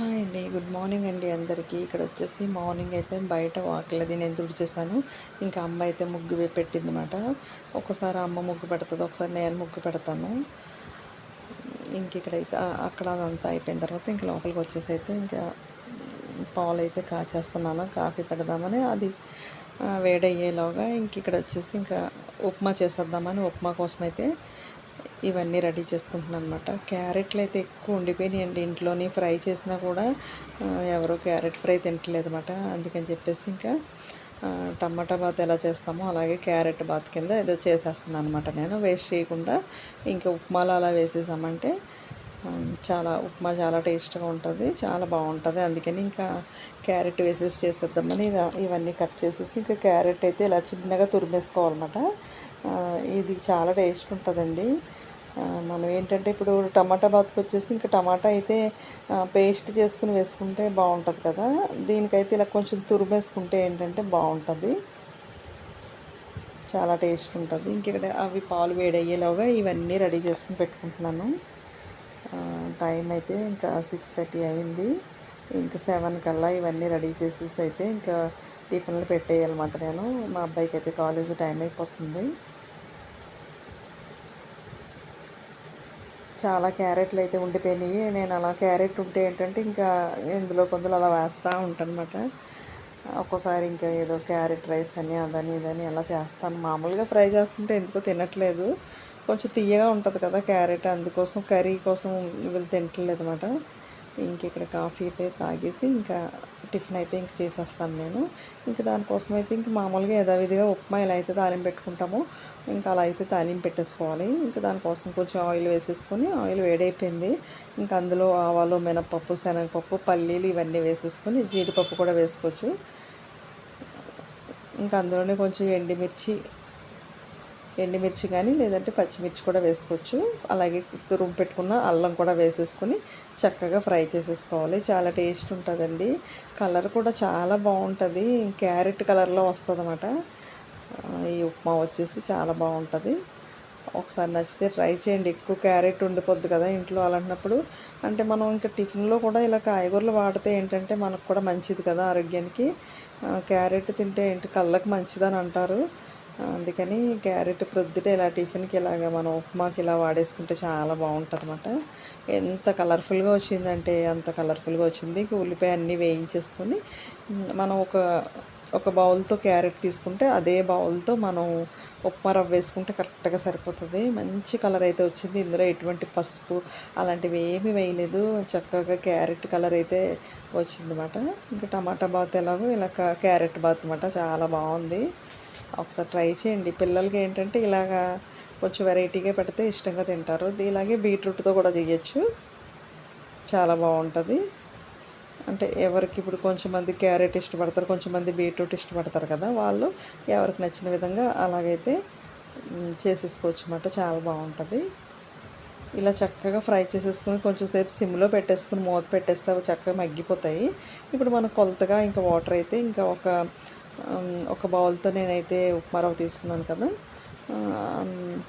Hi అండి. Good morning అండి అందరికీ. ఇక్కడ వచ్చేసి మార్నింగ్ అయితే బయట వాకిలది నేను తుడిచేసాను ఇంకా అమ్మ అయితే ముగ్గు పెట్టింది అనమాట ఒకసారి అమ్మ ముగ్గు పెడుతుంది ఒకసారి నేను ముగ్గు పెడతాను. ఇంక ఇక్కడైతే అక్కడ అదంతా అయిపోయిన తర్వాత ఇంక లోపలికి వచ్చేసి అయితే ఇంకా పాలు అయితే కాచేస్తున్నాను. కాఫీ పెడదామని అది వేడయ్యేలోగా ఇంక ఇక్కడ వచ్చేసి ఇంకా ఉప్మా చేసేద్దామని ఉప్మా కోసం అయితే ఇవన్నీ రెడీ చేసుకుంటున్నాను అనమాట క్యారెట్లు అయితే ఎక్కువ ఉండిపోయినాయండి ఇంట్లోని. ఫ్రై చేసినా కూడా ఆ, ఎవరు క్యారెట్ ఫ్రై తింటలేదు అనమాట అందుకని చెప్పేసి ఇంకా టమాటా బాత్ ఎలా చేస్తామో అలాగే క్యారెట్ బాత్ కింద ఏదో చేసేస్తున్నాను అనమాట నేను. వేస్ట్ చేయకుండా ఇంకా ఉప్మాలో అలా వేసేసామంటే చాలా ఉప్మా చాలా టేస్ట్గా ఉంటుంది చాలా బాగుంటుంది. అందుకని ఇంకా క్యారెట్ వేసేసి చేసేద్దామని ఇవన్నీ కట్ చేసేసి ఇంకా క్యారెట్ అయితే ఇలా చిన్నగా తురిమేసుకోవాలన్నమాట. ఇది చాలా టేస్ట్ ఉంటుందండి. మనం ఏంటంటే ఇప్పుడు టమాటా బాత్కి వచ్చేసి ఇంకా టమాటా అయితే పేస్ట్ చేసుకుని వేసుకుంటే బాగుంటుంది కదా. దీనికైతే ఇలా కొంచెం తురిమేసుకుంటే ఏంటంటే బాగుంటుంది. చాలా టేస్ట్ ఉంటుంది. ఇంకెక్కడ అవి పాలు వేడయ్యేలోగా ఇవన్నీ రెడీ చేసుకుని పెట్టుకుంటున్నాను. టైం అయితే ఇంకా సిక్స్ థర్టీ అయింది. ఇంకా సెవెన్ కల్లా ఇవన్నీ రెడీ చేసేసి అయితే ఇంకా టిఫిన్లు పెట్టేయాలన్నమాట నేను. మా అబ్బాయికి అయితే కాలేజ్ టైం అయిపోతుంది. చాలా క్యారెట్లు అయితే ఉండిపోయినాయి. నేను అలా క్యారెట్ ఉంటే ఏంటంటే ఇంకా ఇందులో కొందరు అలా వేస్తూ ఉంటానమాట ఒక్కోసారి ఇంకా ఏదో క్యారెట్ రైస్ అని అదని ఇదని అలా చేస్తాను. మామూలుగా ఫ్రై చేస్తుంటే ఎందుకో తినట్లేదు. కొంచెం తీయగా ఉంటుంది కదా క్యారెట్ అందుకోసం కర్రీ కోసం వీళ్ళు తింటలేదు అనమాట ఇంక ఇక్కడ కాఫీ అయితే తాగేసి ఇంకా టిఫిన్ అయితే ఇంక చేసేస్తాను నేను. ఇంకా దానికోసం అయితే ఇంక మామూలుగా యథావిధిగా ఉప్మా ఎలా అయితే తాలింపు పెట్టుకుంటామో ఇంకా అలా అయితే తాలింపు పెట్టేసుకోవాలి. ఇంకా దానికోసం కొంచెం ఆయిల్ వేసేసుకొని ఆయిల్ వేడైపోయింది. ఇంకా అందులో ఆవాలు మినపప్పు శనగపప్పు పల్లీలు ఇవన్నీ వేసేసుకొని జీడిపప్పు కూడా వేసుకోవచ్చు. ఇంకా అందులోనే కొంచెం ఎండిమిర్చి ఎండుమిర్చి కానీ లేదంటే పచ్చిమిర్చి కూడా వేసుకోవచ్చు. అలాగే తురుము పెట్టుకున్న అల్లం కూడా వేసేసుకొని చక్కగా ఫ్రై చేసేసుకోవాలి. చాలా టేస్ట్ ఉంటుందండి. కలర్ కూడా చాలా బాగుంటుంది. క్యారెట్ కలర్లో వస్తుంది అనమాట ఈ ఉప్మా వచ్చేసి చాలా బాగుంటుంది. ఒకసారి నచ్చితే ట్రై చేయండి. ఎక్కువ క్యారెట్ ఉండిపోద్ది కదా ఇంట్లో అలాంటినప్పుడు అంటే మనం ఇంకా టిఫిన్లో కూడా ఇలా కాయగూరలు వాడితే ఏంటంటే మనకు కూడా మంచిది కదా ఆరోగ్యానికి. క్యారెట్ తింటే ఏంటి? కళ్ళకి మంచిదని అంటారు. అందుకని క్యారెట్ ప్రొద్దుట ఇలా టిఫిన్కి ఇలాగ మనం ఉప్మాకి ఇలా వాడేసుకుంటే చాలా బాగుంటుంది అనమాట ఎంత కలర్ఫుల్గా వచ్చిందంటే అంత కలర్ఫుల్గా వచ్చింది. ఉల్లిపాయ అన్నీ వేయించేసుకొని మనం ఒక ఒక బౌల్తో క్యారెట్ తీసుకుంటే అదే బౌల్తో మనం ఉప్మా రవ్వ వేసుకుంటే కరెక్ట్గా సరిపోతుంది. మంచి కలర్ అయితే వచ్చింది. ఇందులో ఎటువంటి పసుపు అలాంటివి ఏమీ వేయలేదు. చక్కగా క్యారెట్ కలర్ అయితే వచ్చిందన్నమాట. ఇంకా టమాటా బాత్ ఎలాగో ఇలా క్యారెట్ బాత్ అనమాట చాలా బాగుంది. ఒకసారి ట్రై చేయండి. పిల్లలకి ఏంటంటే ఇలాగా కొంచెం వెరైటీగా పెడితే ఇష్టంగా తింటారు. ఇది ఇలాగే బీట్రూట్తో కూడా చేయొచ్చు. చాలా బాగుంటుంది. అంటే ఎవరికి ఇప్పుడు కొంచెం మంది క్యారెట్ ఇష్టపడతారు కొంచెం మంది బీట్రూట్ ఇష్టపడతారు కదా వాళ్ళు ఎవరికి నచ్చిన విధంగా అలాగైతే చేసేసుకోవచ్చు అన్నమాట చాలా బాగుంటుంది. ఇలా చక్కగా ఫ్రై చేసేసుకుని కొంచెం సేపు సిమ్లో పెట్టేసుకుని మూత పెట్టేస్తే అవి చక్కగా మగ్గిపోతాయి. ఇప్పుడు మనం కొలతగా ఇంకా వాటర్ అయితే ఇంకా ఒక ఒక బౌల్తో నేనైతే ఉప్మా రవ్వ తీసుకున్నాను కదా.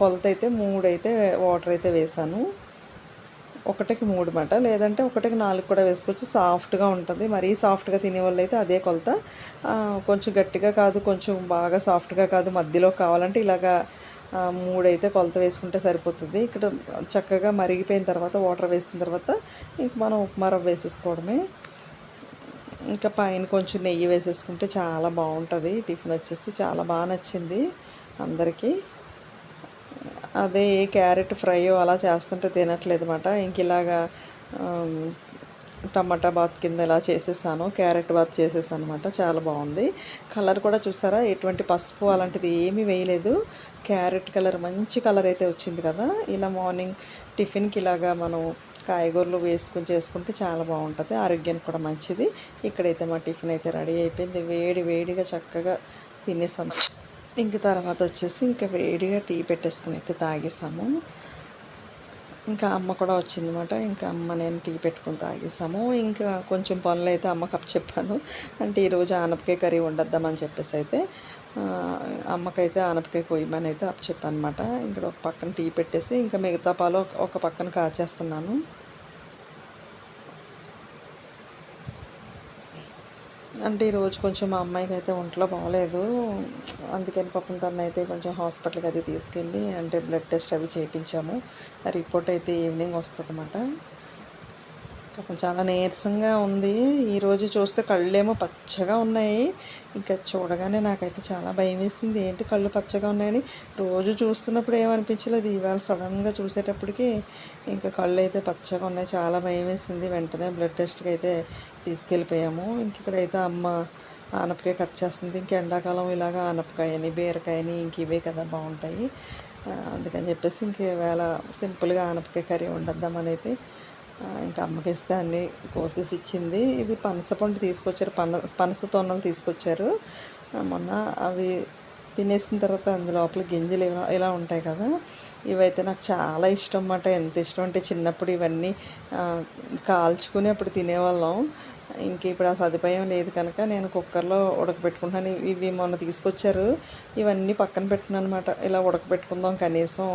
కొలత అయితే మూడు అయితే వాటర్ అయితే వేసాను. ఒకటికి మూడు మాట. లేదంటే ఒకటికి నాలుగు కూడా వేసుకోవచ్చు. సాఫ్ట్గా ఉంటుంది. మరీ సాఫ్ట్గా తినే వాళ్ళు అయితే అదే కొలత. కొంచెం గట్టిగా కాదు కొంచెం బాగా సాఫ్ట్గా కాదు మధ్యలో కావాలంటే ఇలాగా మూడైతే కొలత వేసుకుంటే సరిపోతుంది. ఇక్కడ చక్కగా మరిగిపోయిన తర్వాత వాటర్ వేసిన తర్వాత ఇంక మనం ఉప్మా రవ్వ వేసేసుకోవడమే. ఇంకా పైన కొంచెం నెయ్యి వేసేసుకుంటే చాలా బాగుంటుంది. టిఫిన్ వచ్చేసి చాలా బాగా నచ్చింది అందరికీ. అదే ఏ క్యారెట్ ఫ్రై అలా చేస్తుంటే తినట్లేదు అనమాట ఇంక ఇలాగా టమాటా బాత్ కింద ఇలా చేసేసాను. క్యారెట్ బాత్ చేసేసాను అనమాట చాలా బాగుంది. కలర్ కూడా చూసారా? ఎటువంటి పసుపు అలాంటిది ఏమీ వేయలేదు. క్యారెట్ కలర్ మంచి కలర్ అయితే వచ్చింది కదా. ఇలా మార్నింగ్ టిఫిన్కి ఇలాగా మనం కాయగూరలు వేసుకుని చేసుకుంటే చాలా బాగుంటుంది. ఆరోగ్యానికి కూడా మంచిది. ఇక్కడైతే మా టిఫిన్ అయితే రెడీ అయిపోయింది. వేడి వేడిగా చక్కగా తినేసాము ఇంక తర్వాత వచ్చేసి ఇంకా వేడిగా టీ పెట్టేసుకుని అయితే తాగేసాము. ఇంకా అమ్మ కూడా వచ్చిందన్నమాట. ఇంకా అమ్మ నేను టీ పెట్టుకుని తాగేసాము. ఇంకా కొంచెం పనులు అయితే అమ్మ అప్పు చెప్పాను అంటే ఈరోజు ఆనపకాయ కర్రీ వండొద్దామని చెప్పేసి అయితే అమ్మకైతే ఆనపకాయ కొయ్యమని అయితే అప్పు చెప్పాను అనమాట ఇక్కడ ఒక పక్కన టీ పెట్టేసి ఇంకా మిగతా పాలు ఒక- పక్కన కాచేస్తున్నాను. అంటే ఈరోజు కొంచెం మా అమ్మాయికి అయితే ఒంట్లో బాగలేదు. అందుకని పాపం తను అయితే కొంచెం హాస్పిటల్కి అది తీసుకెళ్ళి అంటే బ్లడ్ టెస్ట్ అవి చేయించాము ఆ రిపోర్ట్ అయితే ఈవినింగ్ వస్తుందన్నమాట. పాపం చాలా నీరసంగా ఉంది. ఈరోజు చూస్తే కళ్ళేమో పచ్చగా ఉన్నాయి. ఇంకా చూడగానే నాకైతే చాలా భయం వేసింది. ఏంటి కళ్ళు పచ్చగా ఉన్నాయని? రోజు చూస్తున్నప్పుడు ఏమనిపించలేదు. ఇవాళ సడన్గా చూసేటప్పటికి ఇంకా కళ్ళు అయితే పచ్చగా ఉన్నాయి. చాలా భయం వేసింది. వెంటనే బ్లడ్ టెస్ట్కి అయితే తీసుకెళ్ళిపోయాము. ఇంక ఇక్కడైతే అమ్మ ఆనపకాయ కట్ చేస్తుంది. ఇంక ఎండాకాలం ఇలాగ ఆనపకాయని బీరకాయని ఇంక ఇవే కదా బాగుంటాయి. అందుకని చెప్పేసి ఇంక వేళ సింపుల్గా ఆనపకాయ కర్రీ వండద్దామని అయితే ఇంకా అమ్మకి ఇస్తే అన్నీ కోసేసి ఇచ్చింది. ఇది పనసపండు తీసుకొచ్చారు. పన పనస తొన్నలు తీసుకొచ్చారు. మొన్న అవి తినేసిన తర్వాత అందు లోపల గింజలు ఇలా ఉంటాయి కదా. ఇవైతే నాకు చాలా ఇష్టం అన్నమాట ఎంత ఇష్టం అంటే చిన్నప్పుడు ఇవన్నీ కాల్చుకుని అప్పుడు తినేవాళ్ళం. ఇంక ఇప్పుడు ఆ సదుపాయం లేదు కనుక నేను కుక్కర్లో ఉడకబెట్టుకుంటాను ఇవి మొన్న తీసుకొచ్చారు. ఇవన్నీ పక్కన పెట్టినాను అనమాట ఇలా ఉడకబెట్టుకుందాం కనీసం.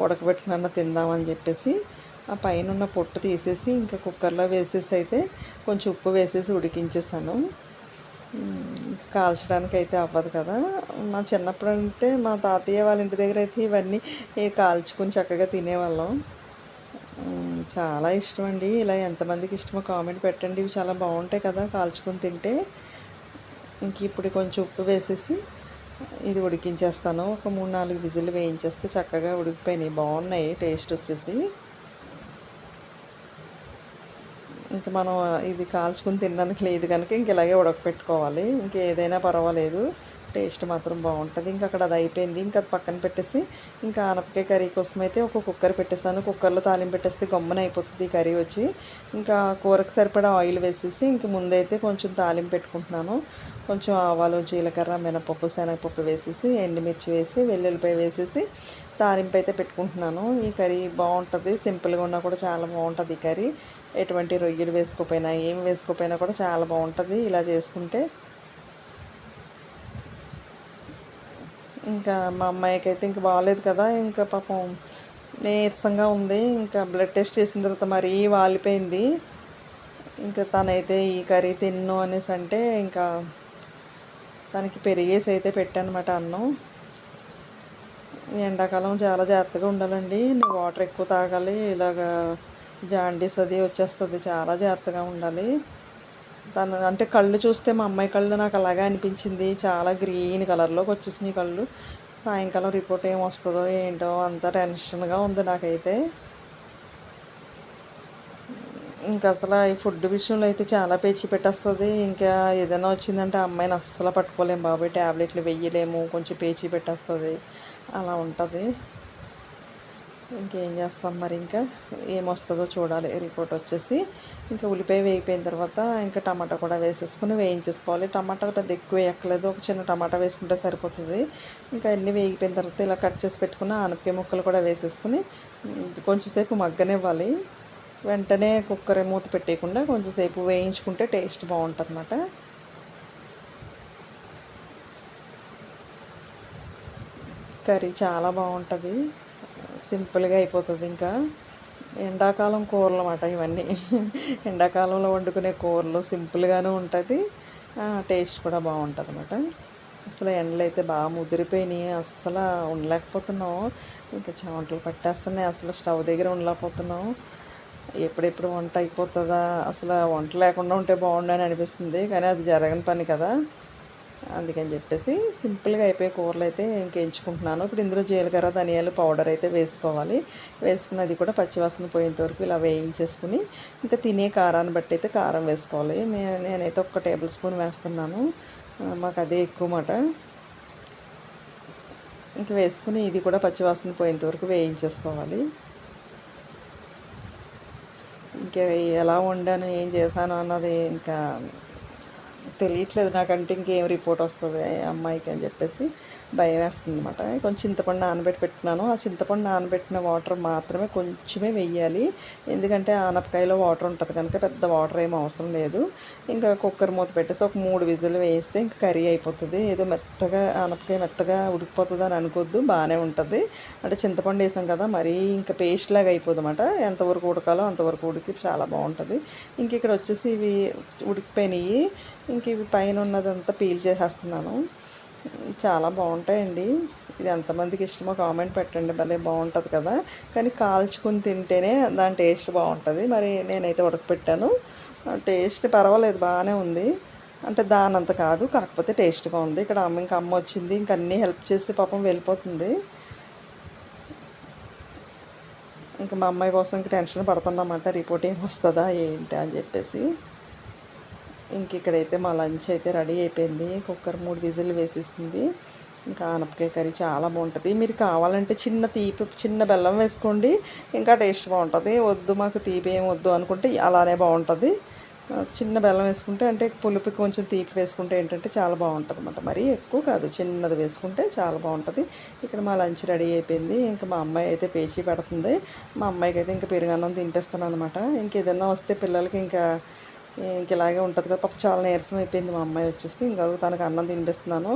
ఉడకబెట్టుకున్నా తిందామని చెప్పేసి. ఆ పైన ఉన్న పొట్టు తీసేసి ఇంకా కుక్కర్లో వేసేసి అయితే కొంచెం ఉప్పు వేసేసి ఉడికించేసాను. కాల్చడానికి అయితే అవ్వదు కదా. మా చిన్నప్పుడు అంటే మా తాతయ్య వాళ్ళ ఇంటి దగ్గర అయితే ఇవన్నీ కాల్చుకొని చక్కగా తినేవాళ్ళం. చాలా ఇష్టం అండి ఇలా ఎంతమందికి ఇష్టమో కామెంట్ పెట్టండి. ఇవి చాలా బాగుంటాయి కదా కాల్చుకొని తింటే. ఇంక ఇప్పుడు కొంచెం ఉప్పు వేసేసి ఇది ఉడికించేస్తాను. ఒక మూడు నాలుగు విజిల్ వేయించేస్తే చక్కగా ఉడికిపోయినాయి. బాగున్నాయి. టేస్ట్ వచ్చేసి. ఇంకా మనం ఇది కాల్చుకుని తినడానికి లేదు కనుక ఇంక ఇలాగే ఉడకపెట్టుకోవాలి. ఇంక ఏదైనా పర్వాలేదు. టేస్ట్ మాత్రం బాగుంటుంది. ఇంకా అక్కడ అది అయిపోయింది. ఇంకా అది పక్కన పెట్టేసి ఇంకా ఆనపకాయ కర్రీ కోసం అయితే ఒక కుక్కర్ పెట్టేసాను కుక్కర్లో తాలింపు పెట్టేస్తే గమ్మున అయిపోతుంది కర్రీ వచ్చి. ఇంకా కూరకు సరిపడా ఆయిల్ వేసేసి ఇంక ముందైతే కొంచెం తాలింపు పెట్టుకుంటున్నాను. కొంచెం ఆవాలు జీలకర్ర మినపప్పు శనగపప్పు వేసేసి ఎండుమిర్చి వేసి వెల్లుల్లిపాయ వేసేసి తాలింపు అయితే పెట్టుకుంటున్నాను. ఈ కర్రీ బాగుంటుంది. సింపుల్గా ఉన్నా కూడా చాలా బాగుంటుంది ఈ కర్రీ. ఎటువంటి రొయ్యలు వేసుకోపోయినా ఏం వేసుకోపోయినా కూడా చాలా బాగుంటుంది. ఇలా చేసుకుంటే ఇంకా మా అమ్మాయికి అయితే ఇంకా బాగాలేదు కదా ఇంకా పాపం నీరసంగా ఉంది. ఇంకా బ్లడ్ టెస్ట్ చేసిన తర్వాత మరీ వాలిపోయింది. ఇంకా తనైతే ఈ కర్రీ తిన్ను అనేసి అంటే ఇంకా తనకి పెరిగేసి అయితే పెట్టానమాట అన్నం. ఎండాకాలం చాలా జాగ్రత్తగా ఉండాలండి. వాటర్ ఎక్కువ తాగాలి ఇలాగా జాండీస్ అది వచ్చేస్తుంది చాలా జాగ్రత్తగా ఉండాలి. తను అంటే కళ్ళు చూస్తే మా అమ్మాయి కళ్ళు నాకు అలాగే అనిపించింది. చాలా గ్రీన్ కలర్లోకి వచ్చేసినాయి కళ్ళు. సాయంకాలం రిపోర్ట్ ఏం వస్తుందో ఏంటో అంత టెన్షన్గా ఉంది నాకైతే. ఇంకా అసలు ఈ ఫుడ్ విషయంలో అయితే చాలా పేచి పెట్టేస్తుంది. ఇంకా ఏదైనా వచ్చిందంటే అమ్మాయిని అస్సలు పట్టుకోలేము బాబాయ్. ట్యాబ్లెట్లు వెయ్యలేము కొంచెం పేచి పెట్టేస్తుంది. అలా ఉంటుంది. ఇంకేం చేస్తాం మరి ఇంకా? ఏమొస్తుందో చూడాలి. రిపోర్ట్ వచ్చేసి ఇంకా ఉల్లిపాయ వేయిపోయిన తర్వాత ఇంకా టమాటా కూడా వేసేసుకుని వేయించేసుకోవాలి. టమాటాలు పెద్ద ఎక్కువ వేయక్కలేదు ఒక చిన్న టమాటా వేసుకుంటే సరిపోతుంది. ఇంకా అన్నీ వేగిపోయిన తర్వాత ఇలా కట్ చేసి పెట్టుకున్న ఆనపకాయ ముక్కలు కూడా వేసేసుకుని కొంచెంసేపు మగ్గనివ్వాలి. వెంటనే కుక్కర్ మూత పెట్టేయకుండా కొంచెంసేపు వేయించుకుంటే టేస్ట్ బాగుంటుంది అన్నమాట కర్రీ చాలా బాగుంటుంది. సింపుల్గా అయిపోతుంది ఇంకా. ఎండాకాలం కూరలు అన్నమాట ఇవన్నీ. ఎండాకాలంలో వండుకునే కూరలు సింపుల్గానే ఉంటుంది. టేస్ట్ కూడా బాగుంటుంది అనమాట అసలు ఎండలు అయితే బాగా ముదిరిపోయినాయి. అస్సలు ఉండలేకపోతున్నాం. ఇంకా చెమటలు పట్టేస్తున్నాయి. అసలు స్టవ్ దగ్గర ఉండలేకపోతున్నాం. ఎప్పుడెప్పుడు వంట అయిపోతుందా? అసలు వంట లేకుండా ఉంటే బాగుండని అనిపిస్తుంది. కానీ అది జరగని పని కదా. అందుకని చెప్పేసి సింపుల్గా అయిపోయే కూరలు అయితే ఇంకెంచుకుంటున్నాను ఇప్పుడు ఇందులో జీలకర్ర ధనియాలు పౌడర్ అయితే వేసుకోవాలి. వేసుకుని అది కూడా పచ్చివాసన పోయేంత వరకు ఇలా వేయించేసుకుని ఇంకా తినే కారాన్ని బట్టి అయితే కారం వేసుకోవాలి. నేనైతే ఒక టేబుల్ స్పూన్ వేస్తున్నాను. మాకు అదే ఎక్కువ మాట. ఇంకా వేసుకుని ఇది కూడా పచ్చివాసన పోయేంత వరకు వేయించేసుకోవాలి. ఇంకా ఎలా వండాను ఏం చేశాను అన్నది ఇంకా తెలియట్లేదు నాకంటే ఇంకేం రిపోర్ట్ వస్తుంది అమ్మాయికి అని చెప్పేసి భయం వేస్తుంది అనమాట కొంచెం చింతపండు నానబెట్టి పెట్టినాను ఆ చింతపండు నానబెట్టిన వాటర్ మాత్రమే కొంచెమే వెయ్యాలి ఎందుకంటే ఆనపకాయలో వాటర్ ఉంటుంది కనుక పెద్ద వాటర్ ఏం అవసరం లేదు. ఇంకా కుక్కర్ మూత పెట్టేసి ఒక మూడు విజిల్ వేస్తే ఇంకా కర్రీ అయిపోతుంది. ఏదో మెత్తగా ఆనపకాయ మెత్తగా ఉడికిపోతుంది అని అనుకోద్దు బాగానే ఉంటుంది. అంటే చింతపండు వేసాం కదా మరీ ఇంకా పేస్ట్ లాగా అయిపోదు అనమాట ఎంతవరకు ఉడకాలో అంతవరకు ఉడికి చాలా బాగుంటుంది. ఇంక ఇక్కడ వచ్చేసి ఇవి ఉడికిపోయినాయి. ఇంక ఇవి పైన ఉన్నదంతా పీల్ చేసేస్తున్నాను. చాలా బాగుంటాయండి. ఇది ఎంతమందికి ఇష్టమో కామెంట్ పెట్టండి. భలే బాగుంటుంది కదా. కానీ కాల్చుకుని తింటేనే దాని టేస్ట్ బాగుంటుంది. మరి నేనైతే ఉడకపెట్టాను. టేస్ట్ పర్వాలేదు. బాగానే ఉంది. అంటే దానంత కాదు. కాకపోతే టేస్ట్గా ఉంది. ఇక్కడ అమ్మ ఇంకా అమ్మ వచ్చింది. ఇంక అన్నీ హెల్ప్ చేసి పాపం వెళ్ళిపోతుంది. ఇంకా మా అమ్మాయి కోసం ఇంక టెన్షన్ పడుతున్నమాట రిపోర్ట్ ఏం వస్తుందా ఏంటి అని చెప్పేసి. ఇంక ఇక్కడైతే మా లంచ్ అయితే రెడీ అయిపోయింది. కుక్కర్ మూడు విజిల్ వేసేసింది. ఇంకా ఆనపకాయ కర్రీ చాలా బాగుంటుంది. మీరు కావాలంటే చిన్న తీపి చిన్న బెల్లం వేసుకోండి. ఇంకా టేస్ట్ బాగుంటుంది. వద్దు మాకు తీపి ఏం వద్దు అనుకుంటే అలానే బాగుంటుంది. చిన్న బెల్లం వేసుకుంటే అంటే పులుపు కొంచెం తీపి వేసుకుంటే ఏంటంటే చాలా బాగుంటుంది అనమాట మరీ ఎక్కువ కాదు చిన్నది వేసుకుంటే చాలా బాగుంటుంది. ఇక్కడ మా లంచ్ రెడీ అయిపోయింది. ఇంకా మా అమ్మాయి అయితే పేచీ పెడుతుంది. మా అమ్మాయికి అయితే ఇంకా పెరుగన్నం తింటేస్తాను అనమాట ఇంకేదన్నా వస్తే పిల్లలకి ఇంకా ఇంక ఇలాగే ఉంటుంది కదా. పాప చాలా నీరసం అయిపోయింది మా అమ్మాయి వచ్చేసి. ఇంకా తనకు అన్నం తినిపిస్తున్నాను.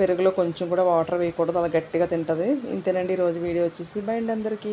పెరుగులో కొంచెం కూడా వాటర్ వేయకూడదు. అలా గట్టిగా తింటుంది. ఇంతేనండి ఈరోజు వీడియో వచ్చేసి. బయండి అందరికీ.